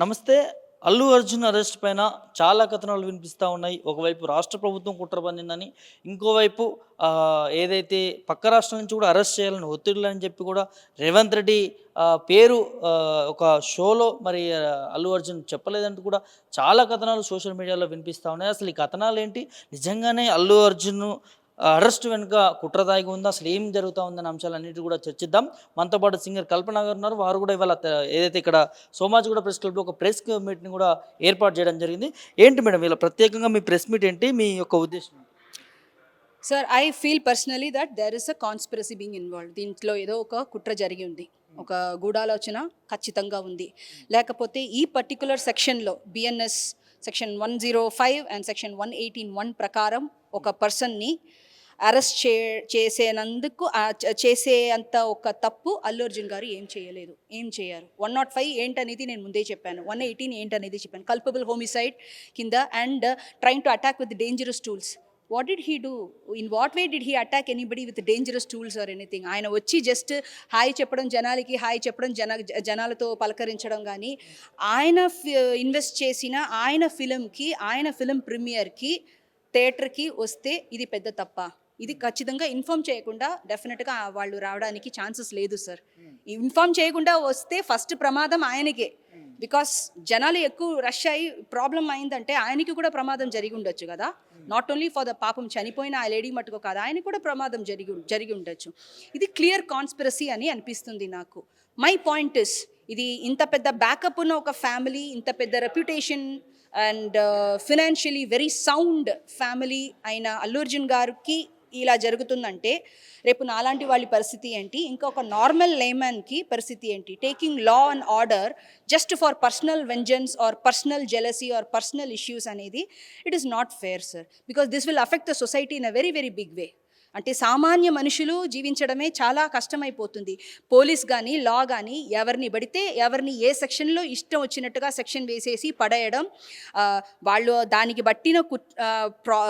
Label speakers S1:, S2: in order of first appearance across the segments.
S1: నమస్తే అల్లు అర్జున్ అరెస్ట్ పైన చాలా కథనాలు వినిపిస్తూ ఉన్నాయి. ఒకవైపు రాష్ట్ర ప్రభుత్వం కుట్ర పొందిందని ఇంకోవైపు ఏదైతే పక్క రాష్ట్రం నుంచి కూడా అరెస్ట్ చేయాలని ఒత్తిడులు అని చెప్పి కూడా రేవంత్ రెడ్డి పేరు ఒక షోలో మరి అల్లు అర్జున్ చెప్పలేదంటూ కూడా చాలా కథనాలు సోషల్ మీడియాలో వినిపిస్తూ ఉన్నాయి. అసలు ఈ కథనాలు ఏంటి? నిజంగానే అల్లు అర్జున్ అరెస్ట్ వెనుక కుట్ర దాగి ఉందా అసలు ఏం జరుగుతూ ఉందనే అంశాలన్నిటి కూడా చర్చిద్దాం. మనతో పాటు సింగర్ కల్పన గారు ఉన్నారు. వారు కూడా ఇవాళ ఏదైతే ఇక్కడ సోమాజిగూడ ప్రెస్ క్లబ్లో ఒక ప్రెస్ మీట్ని కూడా ఏర్పాటు చేయడం జరిగింది. ఏంటి మేడం ఇలా ప్రత్యేకంగా మీ ప్రెస్ మీట్ ఏంటి? మీ యొక్క ఉద్దేశం
S2: sir I feel personally that there is a conspiracy being involve దీంట్లో ఏదో ఒక కుట్ర జరిగి ఉంది. ఒక గూఢాలోచన ఖచ్చితంగా ఉంది. లేకపోతే ఈ పర్టికులర్ సెక్షన్లో BNS section one zero five and section one eighteen one ప్రకారం ఒక పర్సన్ని అరెస్ట్ చే చేసేనందుకు చేసే అంత ఒక తప్పు అల్లు అర్జున్ గారు ఏం చేయలేదు ఏం చేయరు. వన్ నాట్ ఫైవ్ ఏంటనేది నేను ముందే చెప్పాను. వన్ ఎయిటీన్ ఏంటనేది చెప్పాను. కల్పబుల్ హోమిసైడ్ కింద and train to attack with dangerous tools. What did he do in what way did he attack anybody with dangerous tools or anything ఆయన వచ్చి జస్ట్ హాయ్ చెప్పడం జనాలకి హాయ్ చెప్పడం జన జనాలతో పలకరించడం కానీ ఆయన ఇన్వెస్ట్ చేసిన ఆయన ఫిలింకి ఆయన ఫిలిం ప్రీమియర్కి థియేటర్కి వస్తే ఇది పెద్ద తప్ప. ఇది ఖచ్చితంగా ఇన్ఫామ్ చేయకుండా డెఫినెట్గా వాళ్ళు రావడానికి ఛాన్సెస్ లేదు సార్. ఇన్ఫామ్ చేయకుండా వస్తే ఫస్ట్ ప్రమాదం ఆయనకే. బికాస్ జనాలు ఎక్కువ రష్ అయ్యి ప్రాబ్లం అయిందంటే ఆయనకి కూడా ప్రమాదం జరిగి ఉండొచ్చు కదా. నాట్ ఓన్లీ ఫర్ ద పాపం చనిపోయిన ఆ లేడీ మటుకు కాదు ఆయనకి కూడా ప్రమాదం జరిగి జరిగి ఉండొచ్చు. ఇది క్లియర్ కాన్స్పిరసీ అని అనిపిస్తుంది నాకు. మై పాయింట్ ఇస్ ఇది ఇంత పెద్ద బ్యాకప్ ఉన్న ఒక ఫ్యామిలీ ఇంత పెద్ద reputation and financially very sound family అయిన అల్లు అర్జున్ గారికి ఇలా జరుగుతుందంటే రేపు నాలాంటి వాళ్ళ పరిస్థితి ఏంటి? ఇంకా ఒక నార్మల్ లేమన్కి పరిస్థితి ఏంటి? Taking law and order just for personal vengeance or personal jealousy or personal issues అనేది it is not fair sir because this will affect the society in a very very big way అంటే సామాన్య మనుషులు జీవించడమే చాలా కష్టమైపోతుంది. Police కానీ లా కానీ ఎవరిని పడితే ఎవరిని ఏ సెక్షన్లో ఇష్టం వచ్చినట్టుగా సెక్షన్ వేసేసి పడేయడం వాళ్ళు దానికి బట్టిన కు ప్రా-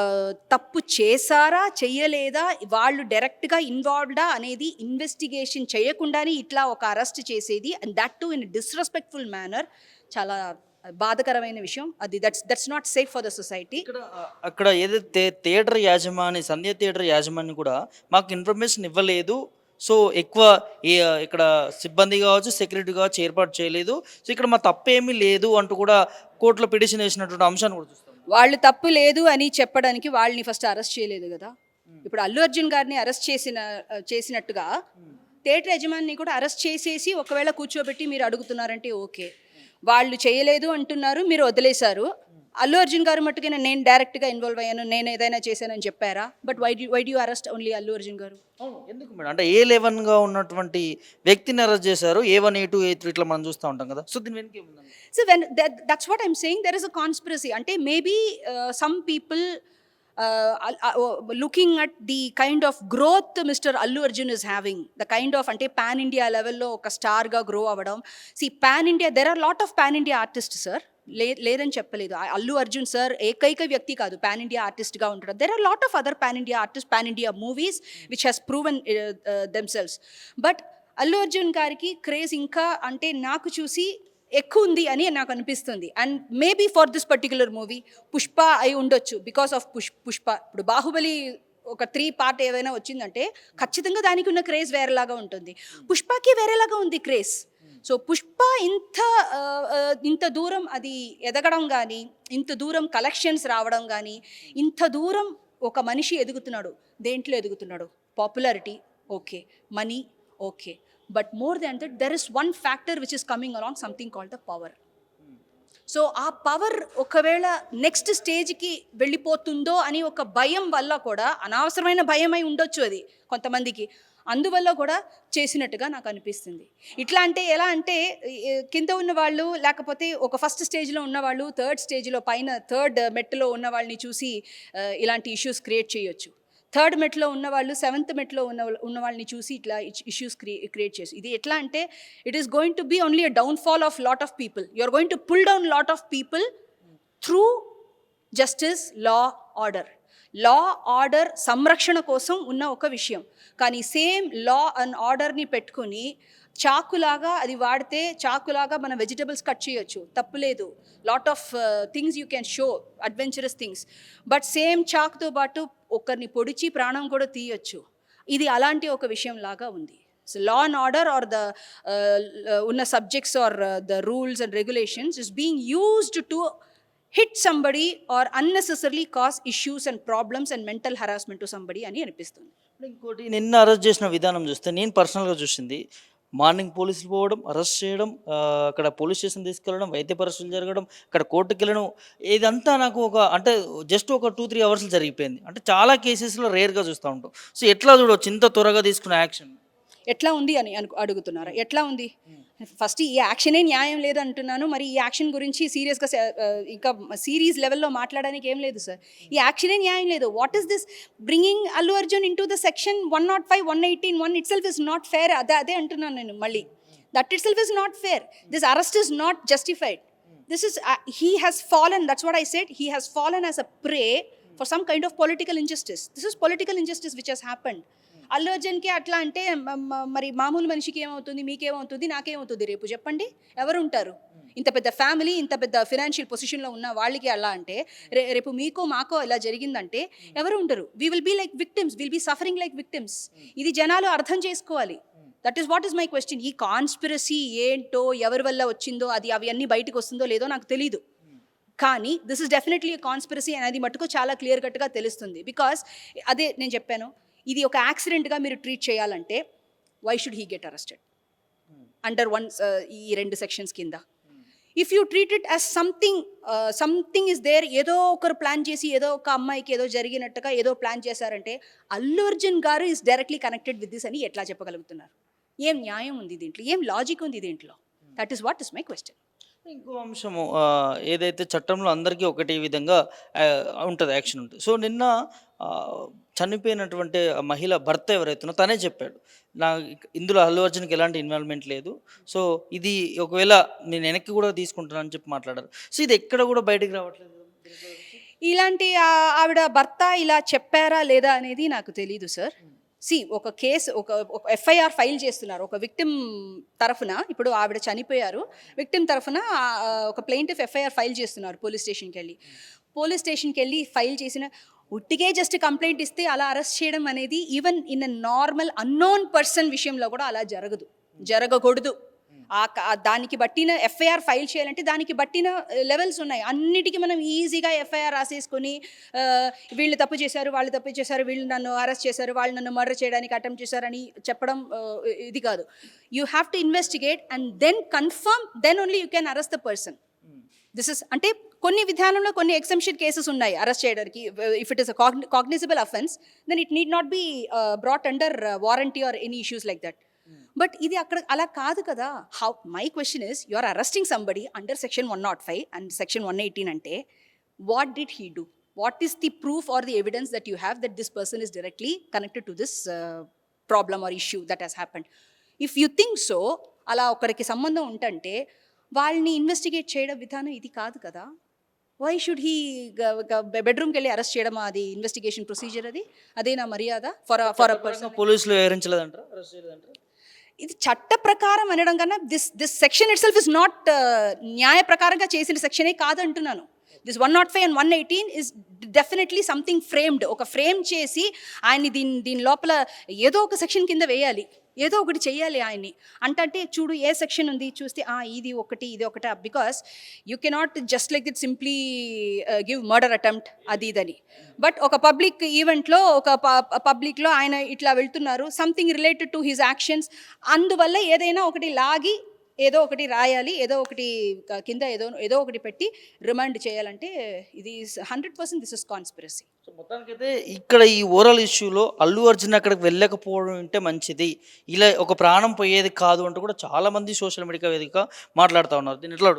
S2: తప్పు చేశారా చెయ్యలేదా వాళ్ళు డైరెక్ట్గా ఇన్వాల్వ్డా అనేది ఇన్వెస్టిగేషన్ చేయకుండానే ఇట్లా ఒక అరెస్ట్ చేసేది. And that to in disrespectful manner చాలా బాధకరమైన విషయం. అది that's that's not safe for the society
S1: ఇక్కడ అక్కడ ఏదైతే థియేటర్ యాజమాని సంధ్య థియేటర్ యాజమాని కూడా మాకు ఇన్ఫర్మేషన్ ఇవ్వలేదు. సో ఎక్కువ ఇక్కడ సిబ్బంది కావచ్చు సెక్యూరిటీ కావచ్చు ఏర్పాటు చేయలేదు. సో ఇక్కడ మా తప్పేమీ లేదు అంటూ కూడా కోర్టులో పిటిషన్ వేసినటువంటి అంశాన్ని కూడా చూస్తాం.
S2: వాళ్ళు తప్పు లేదు అని చెప్పడానికి వాళ్ళని ఫస్ట్ అరెస్ట్ చేయలేదు కదా. ఇప్పుడు అల్లు అర్జున్ గారిని అరెస్ట్ చేసిన చేసినట్టుగా థియేటర్ యజమాని కూడా అరెస్ట్ చేసేసి ఒకవేళ కూర్చోబెట్టి మీరు అడుగుతున్నారంటే ఓకే. వాళ్ళు చేయలేదు అంటున్నారు మీరు వదిలేశారు. అల్లు అర్జున్ గారు మట్టుకైనా నేను డైరెక్ట్గా ఇన్వాల్వ్ అయ్యాను నేను ఏదైనా చేశానని చెప్పారా? But why why do arrest only Allu Arjun గారు?
S1: ఎందుకు మేడం? అంటే ఏ లెవెన్గా ఉన్నటువంటి వ్యక్తిని అరెస్ట్ చేశారు? A one A two A three ఇట్లా మనం చూస్తూ ఉంటాం కదా. సో దీని వెనక
S2: so when that's what I'm saying there is a conspiracy అంటే maybe some people looking at the kind of growth mister Allu Arjun is having the kind of అంటే pan India లెవెల్లో ఒక స్టార్గా గ్రో అవ్వడం. See pan India there are lot of pan India artist sir లే లేదని చెప్పలేదు. Allu Arjun sir ఏకైక వ్యక్తి కాదు పాన్ ఇండియా ఆర్టిస్ట్గా ఉంటాడు there are lot of other pan India artist pan India movies which has proven themselves but Allu Arjun గారికి craze ఇంకా అంటే నాకు చూసి ఎక్కువ ఉంది అని నాకు అనిపిస్తుంది. And maybe for this particular movie Pushpa అయి ఉండొచ్చు. బికాస్ ఆఫ్ పుష్ పుష్ప ఇప్పుడు బాహుబలి ఒక త్రీ పార్ట్ ఏదైనా వచ్చిందంటే ఖచ్చితంగా దానికి ఉన్న క్రేజ్ వేరేలాగా ఉంటుంది. పుష్పకి వేరేలాగా ఉంది క్రేజ్ సో పుష్ప ఇంత ఇంత దూరం అది ఎదగడం కానీ ఇంత దూరం కలెక్షన్స్ రావడం కానీ ఇంత దూరం ఒక మనిషి ఎదుగుతున్నాడు. దేంట్లో ఎదుగుతున్నాడు? Popularity okay money okay but more than that there is one factor which is coming along something called the power so ఆ పవర్ ఒకవేళ నెక్స్ట్ స్టేజ్కి వెళ్ళిపోతుందో అని ఒక భయం వల్ల కూడా అనవసరమైన భయం అయి ఉండొచ్చు అది కొంతమందికి. అందువల్ల కూడా చేసినట్టుగా నాకు అనిపిస్తుంది. ఇట్లా అంటే ఎలా అంటే కింద ఉన్న వాళ్ళు లేకపోతే ఒక ఫస్ట్ స్టేజ్లో ఉన్నవాళ్ళు థర్డ్ స్టేజ్లో పైన థర్డ్ మెట్లో ఉన్న వాళ్ళని చూసి ఇలాంటి ఇష్యూస్ క్రియేట్ చేయొచ్చు. థర్డ్ మెట్లో ఉన్న వాళ్ళు సెవెంత్ మెట్లో ఉన్న ఉన్న వాళ్ళని చూసి ఇట్లా ఇష్యూస్ క్రియేట్ చేసి. ఇది ఎట్లా అంటే it is going to be only a downfall of lot of people you are going to pull down lot of people through justice law order law order సంరక్షణ కోసం ఉన్న ఒక విషయం. కానీ సేమ్ లా అండ్ ఆర్డర్ని పెట్టుకుని చాకులాగా అది వాడితే చాకులాగా మనం వెజిటబుల్స్ కట్ చేయొచ్చు. తప్పులేదు lot of things you can show adventurous things but same చాక్తో పాటు ఒకరిని పొడిచి ప్రాణం కూడా తీయొచ్చు. ఇది అలాంటి ఒక విషయం లాగా ఉంది. So law and order or the ఉన్న subjects or the rules and regulations is being used to hit somebody or unnecessary cause issues and problems and mental harassment to somebody అని అనిపిస్తుంది.
S1: ఇంకోటి నిన్న అరెస్ట్ చేసిన విధానం చూస్తే నేను పర్సనల్గా చూసింది మార్నింగ్ పోలీసులు పోవడం అరెస్ట్ చేయడం అక్కడ పోలీస్ స్టేషన్ తీసుకెళ్ళడం వైద్య పరీక్షలు జరగడం అక్కడ కోర్టుకి వెళ్ళడం ఇదంతా నాకు ఒక అంటే జస్ట్ ఒక టూ త్రీ అవర్స్ జరిగిపోయింది. అంటే చాలా కేసెస్లో రేర్గా చూస్తూ ఉంటాం. సో ఎట్లా చూడవచ్చు ఇంత త్వరగా తీసుకున్న యాక్షన్.
S2: ఎట్లా ఉంది అని అను అడుగుతున్నారు? ఎట్లా ఉంది? ఫస్ట్ ఈ యాక్షనే న్యాయం లేదు అంటున్నాను మరి ఈ యాక్షన్ గురించి సీరియస్గా ఇంకా సిరీస్ లెవెల్లో మాట్లాడడానికి ఏం లేదు సార్. ఈ యాక్షనే న్యాయం లేదు. What is this bringing Allu Arjun into the section one not five one eighteen one itself is not fair అదే అదే అంటున్నాను నేను మళ్ళీ. That itself is not fair this arrest is not justified this is uh, he has fallen. That's what i said. He has fallen as a prey for some kind of political injustice. This is political injustice which has happened. Allu అర్జున్కి అట్లా అంటే మరి మామూలు మనిషికి ఏమవుతుంది? మీకేమవుతుంది? నాకేమవుతుంది రేపు? చెప్పండి. ఎవరు ఉంటారు ఇంత పెద్ద ఫ్యామిలీ ఇంత పెద్ద ఫినాన్షియల్ పొజిషన్లో ఉన్న వాళ్ళకి అలా అంటే రే రేపు మీకో మాకో ఇలా జరిగిందంటే ఎవరు ఉండరు we will be like victims will be suffering like victims ఇది జనాలు అర్థం చేసుకోవాలి. That is what is my question ఈ కాన్స్పిరసీ ఏంటో ఎవరి వల్ల వచ్చిందో అది అవి అన్నీ బయటకు వస్తుందో లేదో నాకు తెలీదు. కానీ దిస్ ఇస్ డెఫినెట్లీ కాన్స్పిరసీ అనేది మటుకు చాలా క్లియర్ కట్గా తెలుస్తుంది. బికాస్ అదే నేను చెప్పాను ఇది ఒక యాక్సిడెంట్గా మీరు ట్రీట్ చేయాలంటే why should he get arrested under one ఈ రెండు సెక్షన్స్ కింద. If you treat it as something something is there ఏదో ఒకరు ప్లాన్ చేసి ఏదో ఒక అమ్మాయికి ఏదో జరిగినట్టుగా ఏదో ప్లాన్ చేశారంటే అల్లు అర్జున్ గారు is directly connected with this అని ఎట్లా చెప్పగలుగుతున్నారు? ఏం న్యాయం ఉంది దీంట్లో? ఏం లాజిక్ ఉంది దీంట్లో? That is what is my question
S1: ఇంకో అంశము ఆ, ఏదైతే చట్టంలో అందరికీ ఒకటి విధంగా ఉంటుంది యాక్షన్ ఉంటుంది. సో నిన్న ఆ, చనిపోయినటువంటి ఆ మహిళ భర్త ఎవరైతున్నో తనే చెప్పాడు. నా ఇందులో అల్లు అర్జున్కి ఎలాంటి ఇన్వాల్వ్మెంట్ లేదు. సో ఇది ఒకవేళ నేను వెనక్కి కూడా తీసుకుంటానని చెప్పి మాట్లాడారు. సో ఇది ఎక్కడ కూడా బయటికి రావట్లేదు.
S2: ఇలాంటి ఆ- ఆవిడ భర్త ఇలా చెప్పారా లేదా అనేది నాకు తెలీదు సార్. సి ఒక కేసు ఒక ఒక ఎఫ్ఐఆర్ ఫైల్ చేస్తున్నారు. ఒక విక్టిమ్ తరఫున ఇప్పుడు ఆవిడ చనిపోయారు. విక్టిమ్ తరఫున ఒక ప్లెయింటిఫ్ ఎఫ్ఐఆర్ ఫైల్ చేస్తున్నారు పోలీస్ స్టేషన్కి వెళ్ళి పోలీస్ స్టేషన్కి వెళ్ళి ఫైల్ చేసిన ఉట్టిగే జస్ట్ కంప్లైంట్ ఇస్తే అలా అరెస్ట్ చేయడం అనేది even in a normal unknown person విషయంలో కూడా అలా జరగదు. జరగకూడదు. దానికి బట్టిన ఎఫ్ఐఆర్ ఫైల్ చేయాలంటే దానికి బట్టిన లెవెల్స్ ఉన్నాయి. అన్నిటికీ మనం ఈజీగా ఎఫ్ఐఆర్ రాసేసుకొని వీళ్ళు తప్పు చేశారు వాళ్ళు తప్పు చేశారు వీళ్ళు నన్ను అరెస్ట్ చేశారు వాళ్ళు నన్ను మర్డర్ చేయడానికి అటెంప్ట్ చేశారని చెప్పడం ఇది కాదు. You have to investigate and then confirm then only you can arrest the person this is అంటే కొన్ని విధానంలో కొన్ని ఎగ్జంప్షన్ కేసెస్ ఉన్నాయి అరెస్ట్ చేయడానికి. If it is cognizable offence then it need not be brought under warranty or any issues like that but ఇది అక్కడ అలా కాదు కదా. How my question is you are arresting somebody under section one not five and section one eighteen అంటే what did he do what is the proof or the evidence that you have that this person is directly connected to this problem or issue that has happened if you think so అలా ఒకరికి సంబంధం ఉంటంటే వాళ్ళని investigate చేయడం విధానం ఇది కాదు కదా. Why should he బెడ్రూమ్కి వెళ్ళి అరెస్ట్ చేయడం అది ఇన్వెస్టిగేషన్ ప్రొసీజర్ అది? అదేనా మర్యాద? ఫర్ ఫర్
S1: పోలీసులు వివరించలేదంటారా అరెస్ట్ చేయలేదంటారా?
S2: ఇది చట్ట ప్రకారం అనడం కన్నా this this section itself is not న్యాయ ప్రకారంగా చేసిన సెక్షనే కాదంటున్నాను. This one not five and one eighteen is definitely something framed ఒక ఫ్రేమ్ చేసి ఆయన్ని దీని దీని లోపల ఏదో ఒక సెక్షన్ కింద వేయాలి. ఏదో ఒకటి చెయ్యాలి ఆయన్ని. అంటే చూడు ఏ సెక్షన్ ఉంది చూస్తే ఆ ఇది ఒకటి ఇది ఒకట because you cannot just like that simply give murder attempt అది ఇదని. బట్ ఒక పబ్లిక్ ఈవెంట్లో ఒక పబ్లిక్లో ఆయన ఇట్లా వెళ్తున్నారు something related to his actions. అందువల్ల ఏదైనా ఒకటి లాగి ఏదో ఒకటి రాయాలి ఏదో ఒకటి కింద ఏదో ఏదో ఒకటి పెట్టి రిమైండ్ చేయాలంటే ఇది hundred percent this is conspiracy.
S1: So మొత్తానికైతే ఇక్కడ ఈ ఓవరాల్ ఇష్యూలో అల్లు అర్జున్ అక్కడికి వెళ్ళకపోవడం ఉంటే మంచిది. ఇలా ఒక ప్రాణం పోయేది కాదు అంటూ కూడా చాలా మంది సోషల్ మీడియా వేదిక మాట్లాడుతూ ఉన్నారు. దీన్ని ఎట్లా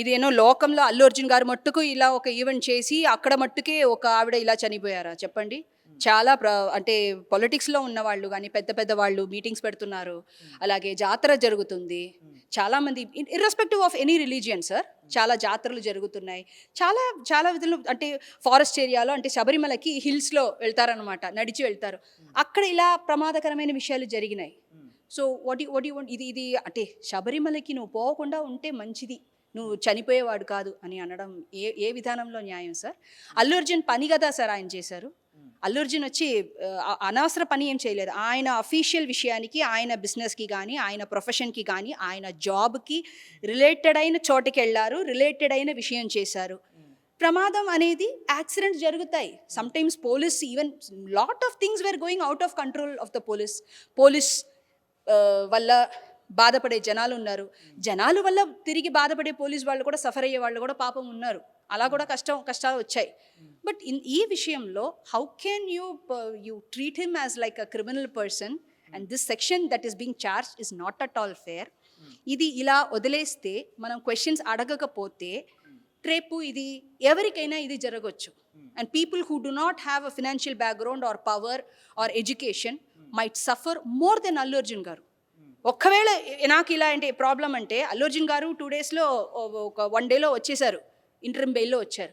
S2: ఇదేనో లోకంలో అల్లు అర్జున్ గారు మట్టుకు ఇలా ఒక ఈవెంట్ చేసి అక్కడ మట్టుకే ఒక ఆవిడ ఇలా చనిపోయారా? చెప్పండి. చాలా ప్ర అంటే పొలిటిక్స్లో ఉన్న వాళ్ళు కానీ పెద్ద పెద్ద వాళ్ళు మీటింగ్స్ పెడుతున్నారు. అలాగే జాతర జరుగుతుంది. చాలామంది irrespective of any religion sir చాలా జాతరలు జరుగుతున్నాయి. చాలా చాలా విధులు అంటే ఫారెస్ట్ ఏరియాలో అంటే శబరిమలకి హిల్స్లో వెళ్తారనమాట నడిచి వెళ్తారు. అక్కడ ఇలా ప్రమాదకరమైన విషయాలు జరిగినాయి. సో వాట్ వాట్ ఇది ఇది అంటే శబరిమలకి నువ్వు పోకుండా ఉంటే మంచిది. నువ్వు చనిపోయేవాడు కాదు అని అనడం ఏ ఏ విధానంలో న్యాయం సార్ అల్లు అర్జున్ పని కదా సార్ ఆయన చేశారు. అల్లు అర్జున్ వచ్చి అనవసర పని ఏం చేయలేదు. ఆయన అఫీషియల్ విషయానికి ఆయన బిజినెస్కి కానీ ఆయన ప్రొఫెషన్కి కానీ ఆయన జాబ్కి రిలేటెడ్ అయిన చోటకి వెళ్ళారు రిలేటెడ్ అయిన విషయం చేశారు. ప్రమాదం అనేది యాక్సిడెంట్స్ జరుగుతాయి. Sometimes police even lot of things were going out of control of the police police వల్ల బాధపడే జనాలు ఉన్నారు. జనాలు వల్ల తిరిగి బాధపడే పోలీస్ వాళ్ళు కూడా సఫర్ అయ్యే వాళ్ళు కూడా పాపం ఉన్నారు. అలా కూడా కష్టం కష్టాలు వచ్చాయి. బట్ ఇన్ ఈ విషయంలో how can you you treat him as like a criminal person and this section that is being charge is not at all fair ఇది ఇలా వదిలేస్తే మనం క్వశ్చన్స్ అడగకపోతే రేపు ఇది ఎవరికైనా ఇది జరగవచ్చు and people who do not have a financial background or power or education might suffer more than Allu Arjun గారు. ఒక్కవేళ నాకు ఇలా ప్రాబ్లం అంటే అల్లు అర్జున్ గారు టూ డేస్లో ఒక వన్ డేలో వచ్చేసారు. ఇంటర్మ్ బెయిల్లో వచ్చారు.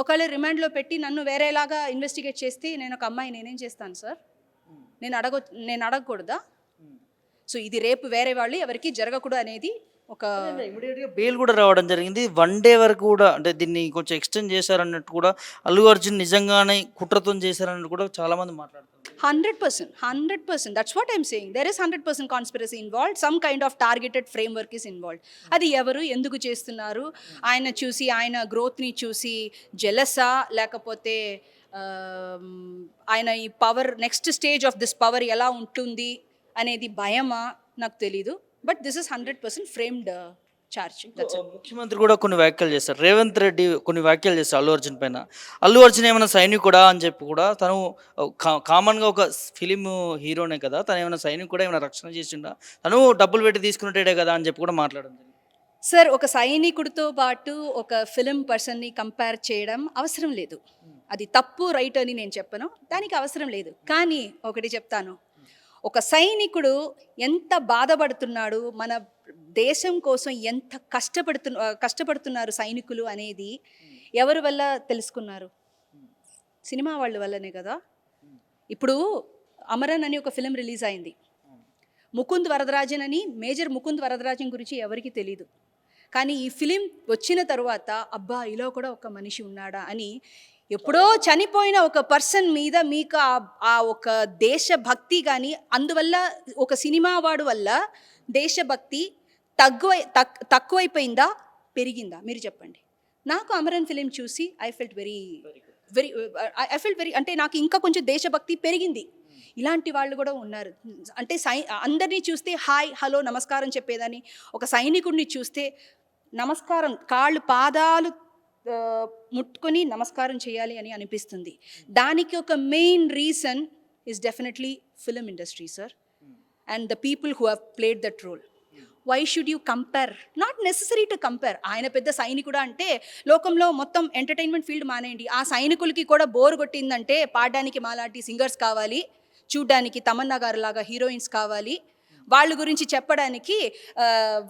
S2: ఒకవేళ రిమాండ్లో పెట్టి నన్ను వేరేలాగా ఇన్వెస్టిగేట్ చేస్తే నేను ఒక అమ్మాయి నేనేం చేస్తాను సార్ నేను అడగ నేను అడగకూడదా? సో ఇది రేపు వేరే వాళ్ళు ఎవరికి జరగకూడదు అనేది ఒక
S1: ఇమీడియట్గా బెయిల్ కూడా రావడం జరిగింది. వన్ డే వరకు కూడా అంటే దీన్ని కొంచెం ఎక్స్టెండ్ చేశారన్నట్టు కూడా అల్లు అర్జున్ నిజంగానే కుట్రతో చేశారన్నట్టు కూడా చాలామంది మాట్లాడుతారు
S2: hundred percent hundred percent. That's what I'm saying there is hundred percent conspiracy involve some kind of targeted framework is involve అది ఎవరు ఎందుకు చేస్తున్నారు? ఆయన చూసి ఆయన గ్రోత్ని చూసి జెలసా లేకపోతే ఆయన ఈ power next stage of this power ఎలా ఉంటుంది అనేది భయమా? నాకు తెలీదు. But this is hundred percent framed that's
S1: ముఖ్యమంత్రి కూడా కొన్ని వ్యాఖ్యలు చేశారు. రేవంత్ రెడ్డి కొన్ని వ్యాఖ్యలు చేశారు అల్లు అర్జున్ పైన. అల్లు అర్జున్ ఏమైనా సైనికుడా అని చెప్పి కూడా తను కా- కామన్గా ఒక ఫిలిం హీరోనే కదా తను ఏమైనా సైనికుడా ఏమైనా రక్షణ చేసిండా? తను డబ్బులు పెట్టి తీసుకున్నట్టే కదా అని చెప్పి కూడా మాట్లాడడం
S2: సార్ ఒక సైనికుడితో పాటు ఒక ఫిలిం పర్సన్ని కంపేర్ చేయడం అవసరం లేదు. అది తప్పు రైట్ అని నేను చెప్పను. దానికి అవసరం లేదు. కానీ ఒకటి చెప్తాను. ఒక సైనికుడు ఎంత బాధపడుతున్నాడు మన దేశం కోసం ఎంత కష్టపడుతు కష్టపడుతున్నారు సైనికులు అనేది ఎవరి వల్ల తెలుసుకున్నారు? సినిమా వాళ్ళ వల్లనే కదా? ఇప్పుడు అమరన్ అని ఒక ఫిలిం రిలీజ్ అయింది. ముకుంద్ వరదరాజన్ అని మేజర్ ముకుంద్ వరదరాజన్ గురించి ఎవరికి తెలీదు. కానీ ఈ ఫిలిం వచ్చిన తర్వాత అబ్బా ఇలా కూడా ఒక మనిషి ఉన్నాడా అని ఎప్పుడో చనిపోయిన ఒక పర్సన్ మీద మీకు ఆ- ఆ ఒక దేశభక్తి కానీ అందువల్ల ఒక సినిమా వాడు వల్ల దేశభక్తి తగ్గువై తక్ తక్కువైపోయిందా? పెరిగిందా? మీరు చెప్పండి. నాకు అమరన్ ఫిలిం చూసి I felt very very I felt very అంటే నాకు ఇంకా కొంచెం దేశభక్తి పెరిగింది. ఇలాంటి వాళ్ళు కూడా ఉన్నారు. అంటే సై అందరినీ చూస్తే హాయ్ హలో నమస్కారం చెప్పేదని ఒక సైనికుడిని చూస్తే నమస్కారం కాళ్ళు పాదాలు ముట్టుకొని నమస్కారం చేయాలి అని అనిపిస్తుంది. దానికి ఒక main reason is definitely film industry sir. And the people who have played that role. Why should you compare not necessary to compare ఆయన పెద్ద సైనికుడు అంటే లోకంలో మొత్తం ఎంటర్టైన్మెంట్ ఫీల్డ్ మానేయండి. ఆ సైనికులకి కూడా బోర్ కొట్టిందంటే పాడడానికి మాలాంటి సింగర్స్ కావాలి చూడ్డానికి తమన్నా గారు లాగా హీరోయిన్స్ కావాలి. వాళ్ళ గురించి చెప్పడానికి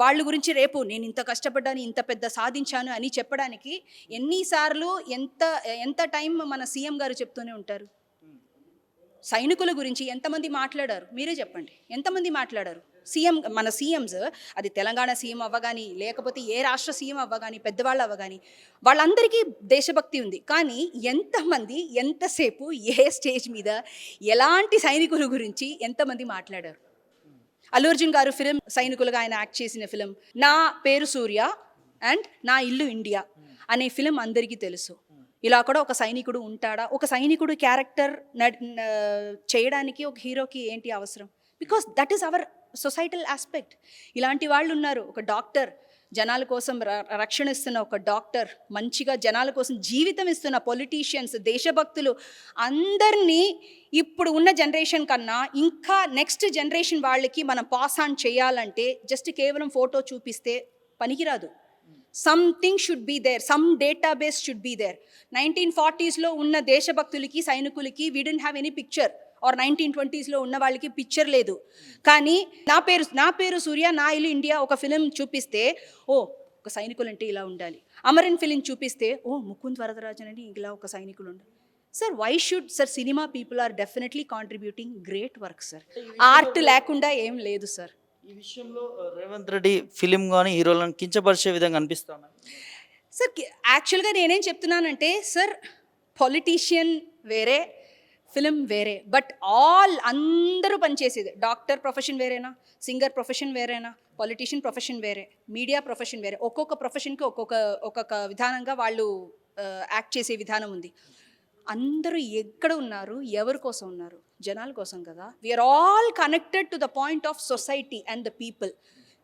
S2: వాళ్ళ గురించి రేపు నేను ఇంత కష్టపడ్డాను ఇంత పెద్ద సాధించాను అని చెప్పడానికి ఎన్నిసార్లు ఎంత ఎంత టైం మన సీఎం గారు చెప్తూనే ఉంటారు. సైనికుల గురించి ఎంతమంది మాట్లాడారు? మీరే చెప్పండి. ఎంతమంది మాట్లాడారు? సీఎం మన సీఎంస్ అది తెలంగాణ సీఎం అవ్వగాని లేకపోతే ఏ రాష్ట్ర సీఎం అవ్వగాని పెద్దవాళ్ళు అవ్వగాని వాళ్ళందరికీ దేశభక్తి ఉంది. కానీ ఎంతమంది ఎంతసేపు ఏ స్టేజ్ మీద ఎలాంటి సైనికుల గురించి ఎంతమంది మాట్లాడారు? అల్లు అర్జున్ గారు ఫిలిం సైనికులుగా ఆయన యాక్ట్ చేసిన ఫిలిం నా పేరు సూర్య అండ్ నా ఇల్లు ఇండియా అనే ఫిలిం అందరికీ తెలుసు. ఇలా కూడా ఒక సైనికుడు ఉంటాడా? ఒక సైనికుడు క్యారెక్టర్ చేయడానికి ఒక హీరోకి ఏంటి అవసరం? Because that is our societal aspect ఇలాంటి వాళ్ళు ఉన్నారు. ఒక డాక్టర్ జనాల కోసం ర- రక్షణ ఇస్తున్న ఒక డాక్టర్ మంచిగా జనాల కోసం జీవితం ఇస్తున్న పొలిటీషియన్స్ దేశభక్తులు అందరినీ ఇప్పుడు ఉన్న జనరేషన్ కన్నా ఇంకా నెక్స్ట్ జనరేషన్ వాళ్ళకి మనం పాస్ ఆన్ చేయాలంటే జస్ట్ కేవలం ఫోటో చూపిస్తే పనికిరాదు. Something should be there some database should be there nineteen ఫార్టీస్లో ఉన్న దేశభక్తులకి సైనికులకి we didn't have any picture or nineteen ట్వంటీస్లో ఉన్న వాళ్ళకి పిక్చర్ లేదు. కానీ నా పేరు నా పేరు సూర్య నా ఇల్లు ఇండియా. ఒక ఫిలిం చూపిస్తే ఓ ఒక సైనికులు అంటే ఇలా ఉండాలి. అమరన్ ఫిలిం చూపిస్తే ఓ ముకుంద్ వరదరాజన్ అని ఇలా ఒక సైనికులు ఉండాలి sir why should sir cinema people are definitely contributing great work sir art లేకుండా ఏం లేదు సార్
S1: ఈ విషయంలో రేవంత్ రెడ్డి ఫిలిం కానీ హీరోలను కించపరిచే విధంగా అనిపిస్తా ఉన్నాయి
S2: సార్ యాక్చువల్గా నేనేం చెప్తున్నానంటే సార్ పొలిటీషియన్ వేరే ఫిలిం వేరే బట్ ఆల్ అందరూ పనిచేసేది. డాక్టర్ ప్రొఫెషన్ వేరేనా? సింగర్ ప్రొఫెషన్ వేరేనా? పొలిటీషియన్ ప్రొఫెషన్ వేరే? మీడియా ప్రొఫెషన్ వేరే? ఒక్కొక్క ప్రొఫెషన్కి ఒక్కొక్క ఒక్కొక్క విధానంగా వాళ్ళు యాక్ట్ చేసే విధానం ఉంది. అందరూ ఎక్కడ ఉన్నారు? ఎవరి కోసం ఉన్నారు? జనాల కోసం కదా? We are all connected to the point of society and the people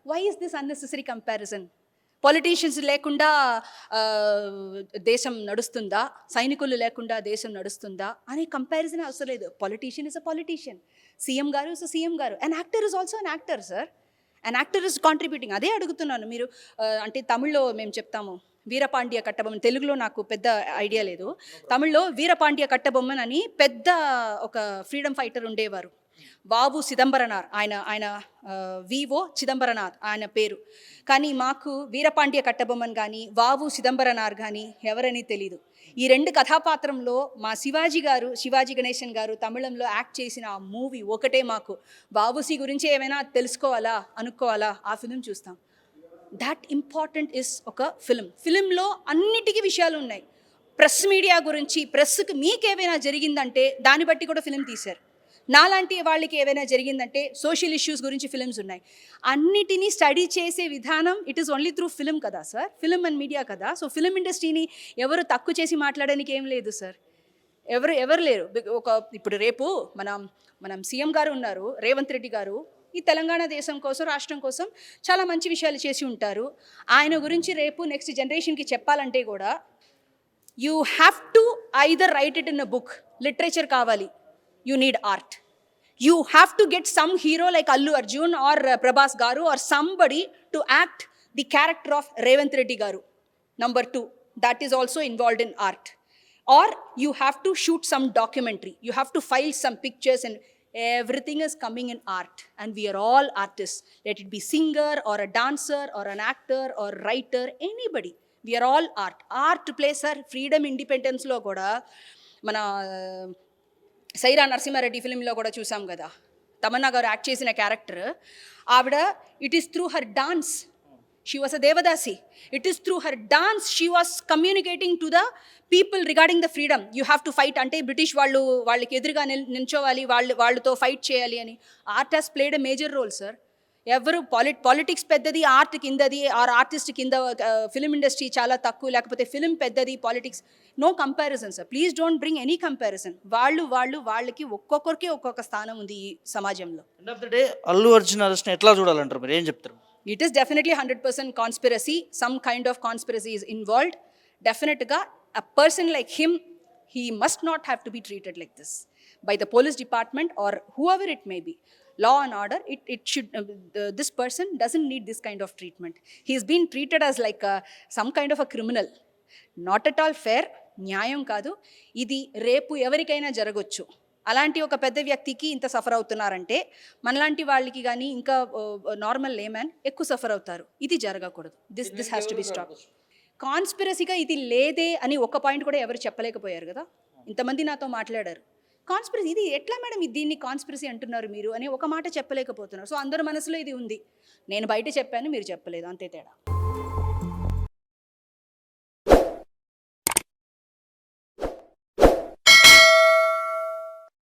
S2: why is this unnecessary comparison politicians లేకుండా దేశం నడుస్తుందా? సైనికులు లేకుండా దేశం నడుస్తుందా? అనే కంపారిజన్ అవసరం లేదు. Politician is a politician CM గారు ఇస్ అ సీఎం గారు. And actor is also an actor sir and actor is contributing అదే అడుగుతున్నాను. మీరు అంటే తమిళ్ళో మేము చెప్తాము. వీరపాండ్య కట్టబొమ్మన్ తెలుగులో నాకు పెద్ద ఐడియా లేదు. తమిళ్ళో వీరపాండ్య కట్టబొమ్మన్ అని పెద్ద ఒక ఫ్రీడమ్ ఫైటర్ ఉండేవారు. బాబు చిదంబరనార్ ఆయన ఆయన వివో చిదంబరనాథ్ ఆయన పేరు. కానీ మాకు వీరపాండ్య కట్టబొమ్మన్ కానీ వావు చిదంబరనార్ కానీ ఎవరని తెలీదు. ఈ రెండు కథాపాత్రంలో మా శివాజీ గారు శివాజీ గణేశన్ గారు తమిళంలో యాక్ట్ చేసిన ఆ మూవీ ఒకటే మాకు. బాబుసి గురించి ఏమైనా తెలుసుకోవాలా అనుకోవాలా ఆ ఫిలిం చూస్తాం. దాట్ ఇంపార్టెంట్ ఇస్ ఒక ఫిలిం. ఫిలింలో అన్నిటికీ విషయాలు ఉన్నాయి ప్రెస్ మీడియా గురించి ప్రెస్కి మీకేమైనా జరిగిందంటే దాన్ని బట్టి కూడా ఫిలిం తీశారు. నాలాంటి వాళ్ళకి ఏవైనా జరిగిందంటే సోషల్ ఇష్యూస్ గురించి ఫిలిమ్స్ ఉన్నాయి. అన్నిటినీ స్టడీ చేసే విధానం it is only through film కదా సార్ ఫిలిం అండ్ మీడియా కదా? సో ఫిలిం ఇండస్ట్రీని ఎవరు తక్కువ చేసి మాట్లాడడానికి ఏం లేదు సార్ ఎవరు ఎవరు లేరు. ఒక ఇప్పుడు రేపు మనం మనం సీఎం గారు ఉన్నారు రేవంత్ రెడ్డి గారు. ఈ తెలంగాణ దేశం కోసం రాష్ట్రం కోసం చాలా మంచి విషయాలు చేసి ఉంటారు. ఆయన గురించి రేపు నెక్స్ట్ జనరేషన్కి చెప్పాలంటే కూడా you have to either write it in a book literature కావాలి. you need art you have to get some hero like Allu Arjun or Prabhas గారు or somebody to act the character of Revanth Reddy గారు number two that is also involved in art or you have to shoot some documentary you have to file some pictures and everything is coming in art and we are all artists let it be singer or a dancer or an actor or writer anybody we are all art art plays our freedom independence లో కూడా మన సైరా నరసింహారెడ్డి ఫిలింలో కూడా చూసాం కదా. తమన్నా గారు act చేసిన character. ఆవిడ it is through her dance she was a devadasi it is through her dance she was communicating to the people regarding the freedom you have to fight అంటే బ్రిటిష్ వాళ్ళు వాళ్ళకి ఎదురుగా నిల్ నిల్చోవాలి వాళ్ళు వాళ్ళతో ఫైట్ చేయాలి అని. Art has played a major role sir ఎవరు పాలి పాలిటిక్స్ పెద్దది ఆర్ట్ కిందది ఆర్ ఆర్టిస్ట్ కింద ఫిలిం ఇండస్ట్రీ చాలా తక్కువ లేకపోతే ఫిలిం పెద్దది politics no comparison sir. Please don't bring any comparison వాళ్ళు వాళ్ళు వాళ్ళకి ఒక్కొక్కరికి ఒక్కొక్క స్థానం ఉంది ఈ సమాజంలో.
S1: End of the day Allu Arjun ఎట్లా చూడాలంటారు మీరు? ఏం చెప్తారు?
S2: It is definitely hundred percent conspiracy some kind of conspiracy is involved డెఫినెట్గా a person like him he must not have to be treated like this by the police department or whoever it may be law and order it, it should uh, the- this person doesn't need this kind of treatment. He's been treated as like a, some kind of a criminal. Not at all fair న్యాయం కాదు. ఇది రేపు ఎవరికైనా జరగచ్చు. అలాంటి ఒక పెద్ద వ్యక్తికి ఇంత సఫర్ అవుతున్నారంటే మనలాంటి వాళ్ళకి కానీ ఇంకా నార్మల్ లేమ్యాన్ ఎక్కువ సఫర్ అవుతారు. ఇది జరగకూడదు. This this has to be stop కాన్స్పిరసీగా ఇది లేదే అని ఒక పాయింట్ కూడా ఎవరు చెప్పలేకపోయారు కదా? ఇంతమంది నాతో మాట్లాడారు. కాన్స్పిరసీ ఇది ఎట్లా మేడం ఇది దీన్ని కాన్స్పిరసీ అంటున్నారు మీరు అని ఒక మాట చెప్పలేకపోతున్నారు. సో అందరి మనసులో ఇది ఉంది. నేను బయట చెప్పాను మీరు చెప్పలేదు. అంతే తేడా.